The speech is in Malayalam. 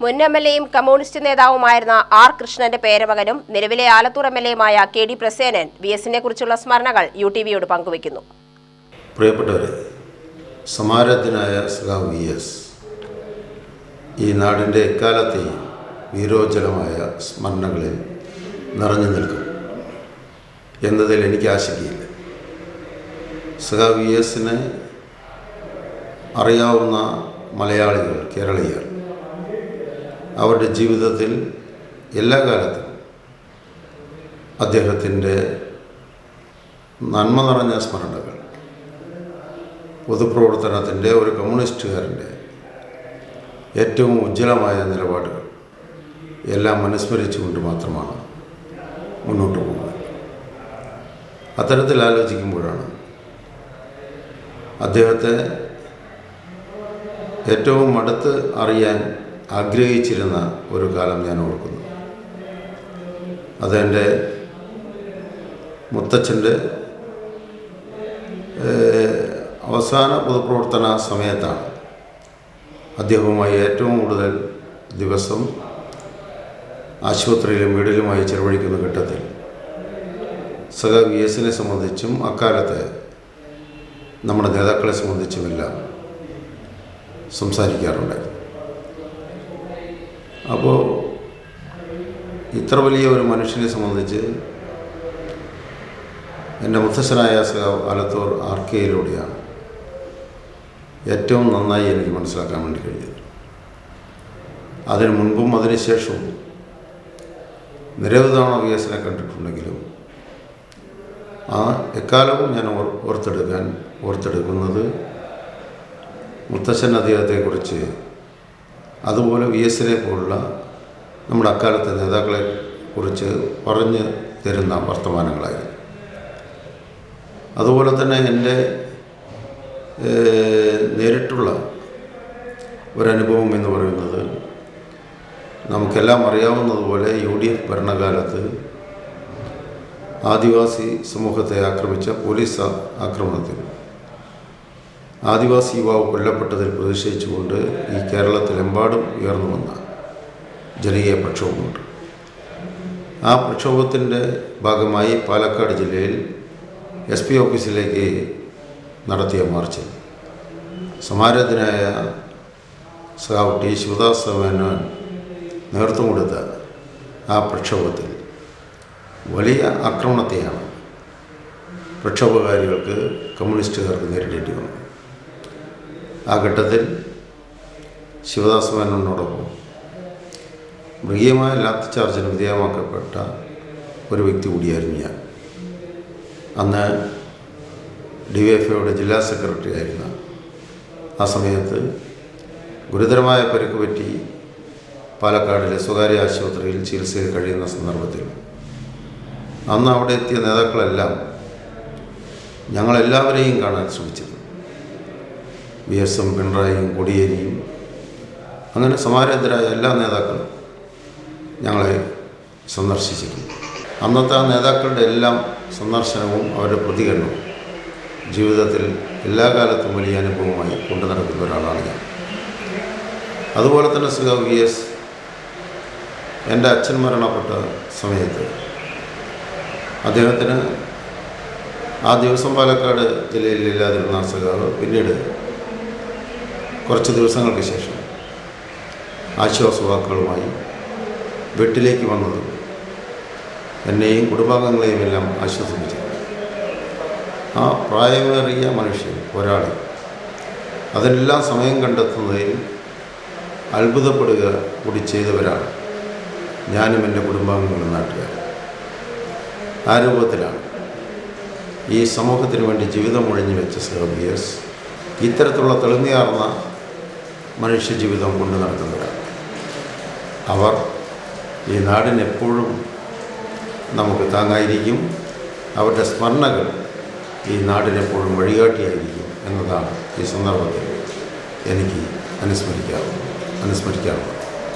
മുൻ എം എൽ എയും കമ്മ്യൂണിസ്റ്റ് നേതാവുമായിരുന്ന ആർ കൃഷ്ണന്റെ പേരമകനും നിലവിലെ ആലത്തൂർ എം എൽ എയുമായ കെ ഡി പ്രസേനൻ വി എസിനെ കുറിച്ചുള്ള സ്മരണകൾ യു ടി വിയോട് പങ്കുവയ്ക്കുന്നു. പ്രിയപ്പെട്ടവരെ സമാരത്തിനായ സഖാവ് വി എസ് ഈ നാടിന്റെ എക്കാലത്തെയും വീരോജ്വലമായ സ്മരണകളിൽ നിറഞ്ഞു നിൽക്കും എന്നതിൽ എനിക്ക് ആശങ്കയില്ല. സഖാവ് വി എസിനെ അറിയാവുന്ന മലയാളികൾ കേരളീയർ അവരുടെ ജീവിതത്തിൽ എല്ലാ കാലത്തും അദ്ദേഹത്തിന്റെ നന്മ നിറഞ്ഞ സ്മരണകൾ പൊതുപ്രവർത്തനത്തിന്റെ ഒരു കമ്മ്യൂണിസ്റ്റുകാരന്റെ ഏറ്റവും ഉജ്ജ്വലമായ നിലപാടുകൾ എല്ലാം അനുസ്മരിച്ചുകൊണ്ട് മാത്രമാണ് മുന്നോട്ട് പോകുന്നത്. അത്തരത്തിൽ ആലോചിക്കുമ്പോഴാണ് അദ്ദേഹത്തെ ഏറ്റവും അടുത്ത് അറിയാൻ ആഗ്രഹിച്ചിരുന്ന ഒരു കാലം ഞാൻ ഓർക്കുന്നു. അതെന്റെ മുത്തച്ഛന്റെ അവസാന പൊതുപ്രവർത്തന സമയത്താണ്. അദ്ദേഹവുമായി ഏറ്റവും കൂടുതൽ ദിവസം ആശുപത്രിയിലും വീടിലുമായി ചെലവഴിക്കുന്ന ഘട്ടത്തിൽ സഹ വി എസിനെ സംബന്ധിച്ചും അക്കാലത്തെ നമ്മുടെ നേതാക്കളെ സംബന്ധിച്ചുമെല്ലാം സംസാരിക്കാറുണ്ടായിരുന്നു. അപ്പോൾ ഇത്ര വലിയ ഒരു മനുഷ്യനെ സംബന്ധിച്ച് എന്റെ മുത്തശ്ശനായ സഖാവ് ആലത്തൂർ ആർ കെയിലൂടെയാണ് ഏറ്റവും നന്നായി എനിക്ക് മനസ്സിലാക്കാൻ വേണ്ടി കഴിഞ്ഞത്. അതിനു മുൻപും അതിനുശേഷവും നിരവധി തവണ വി എസിനെ കണ്ടിട്ടുണ്ടെങ്കിലും ആ എക്കാലവും ഞാൻ ഓർത്തെടുക്കാൻ ഓർത്തെടുക്കുന്നത് മുത്തശ്ശൻ അദ്ദേഹത്തെക്കുറിച്ച് അതുപോലെ വി എസിനെ പോലുള്ള നമ്മുടെ അക്കാലത്തെ നേതാക്കളെ കുറിച്ച് പറഞ്ഞു തരുന്ന വർത്തമാനങ്ങളായിരുന്നു. അതുപോലെ തന്നെ എന്റെ നേരിട്ടുള്ള ഒരനുഭവം എന്ന് പറയുന്നത് നമുക്കെല്ലാം അറിയാവുന്നതുപോലെ യു ഡി എഫ് ഭരണകാലത്ത് ആദിവാസി സമൂഹത്തെ ആക്രമിച്ച പോലീസ് ആക്രമണത്തിൽ. ആദിവാസി യുവാവ് കൊല്ലപ്പെട്ടതിൽ പ്രതിഷേധിച്ചുകൊണ്ട് ഈ കേരളത്തിലെമ്പാടും ഉയർന്നു വന്ന ജനകീയ പ്രക്ഷോഭമുണ്ട്. ആ പ്രക്ഷോഭത്തിന്റെ ഭാഗമായി പാലക്കാട് ജില്ലയിൽ എസ് പി ഓഫീസിലേക്ക് നടത്തിയ മാർച്ചിൽ സമാരാധനായ സഹാവ് ടി ശിവദാസ് മേനോൻ നേതൃത്വം കൊടുത്ത ആ പ്രക്ഷോഭത്തിൽ വലിയ ആക്രമണത്തെയാണ് പ്രക്ഷോഭകാരികൾക്ക് കമ്മ്യൂണിസ്റ്റുകാർക്ക് നേരിടേണ്ടി വന്നത്. ആ ഘട്ടത്തിൽ ശിവദാസ് മേനോനോടൊപ്പം മൃഗീയമായ ലാത്തി ചാർജിന് വിധേയമാക്കപ്പെട്ട ഒരു വ്യക്തി കൂടിയായിരുന്നു ഞാൻ. അന്ന് ഡി വൈ എഫ് ഐയുടെ ജില്ലാ സെക്രട്ടറി ആയിരുന്ന ആ സമയത്ത് ഗുരുതരമായ പരിക്ക് പറ്റി പാലക്കാടിലെ സ്വകാര്യ ആശുപത്രിയിൽ ചികിത്സയിൽ കഴിയുന്ന സന്ദർഭത്തിൽ അന്ന് അവിടെ എത്തിയ നേതാക്കളെല്ലാം ഞങ്ങളെല്ലാവരെയും കാണാൻ ശ്രമിച്ചത് വി എസ് എം പിണറായിയും കൊടിയേരിയും അങ്ങനെ സമാരാധരായ എല്ലാ നേതാക്കളും ഞങ്ങളെ സന്ദർശിച്ചിരുന്നു. അന്നത്തെ ആ നേതാക്കളുടെ എല്ലാം സന്ദർശനവും അവരുടെ പ്രതികരണവും ജീവിതത്തിൽ എല്ലാ കാലത്തും വലിയ അനുഭവമായി കൊണ്ടു നടക്കുന്ന ഒരാളാണ് ഞാൻ. അതുപോലെ തന്നെ സുഖ വി എസ് എന്റെ അച്ഛൻ മരണപ്പെട്ട സമയത്ത് അദ്ദേഹത്തിന് ആ ദിവസം പാലക്കാട് ജില്ലയിൽ ഇല്ലാതിരുന്ന സഖാവ് പിന്നീട് കുറച്ച് ദിവസങ്ങൾക്ക് ശേഷം ആശ്വാസവാക്കുകളുമായി വീട്ടിലേക്ക് വന്നത് എന്നെയും കുടുംബാംഗങ്ങളെയും എല്ലാം ആശ്വസിപ്പിച്ചു. ആ പ്രായമേറിയ മനുഷ്യൻ ഒരാൾ അതിനെല്ലാം സമയം കണ്ടെത്തുന്നതിൽ അത്ഭുതപ്പെടുക കൂടി ചെയ്തവരാണ് ഞാനും എന്റെ കുടുംബാംഗങ്ങളും നാട്ടുകാർ ആ രൂപത്തിലാണ് ഈ സമൂഹത്തിന് വേണ്ടി ജീവിതം ഒഴിഞ്ഞു വെച്ച സെർബിയസ് ഇത്തരത്തിലുള്ള തെളിമയാർന്ന മനുഷ്യജീവിതം കൊണ്ട് നടക്കുന്നവരാണ് അവർ ഈ നാടിനെപ്പോഴും നമുക്ക് താങ്ങായിരിക്കും. അവരുടെ സ്മരണകൾ ഈ നാടിനെപ്പോഴും വഴികാട്ടിയായിരിക്കും എന്നതാണ് ഈ സന്ദർഭത്തിൽ എനിക്ക് അനുസ്മരിക്കാറുള്ളത്. അനുസ്മരിക്കാറുള്ളത്.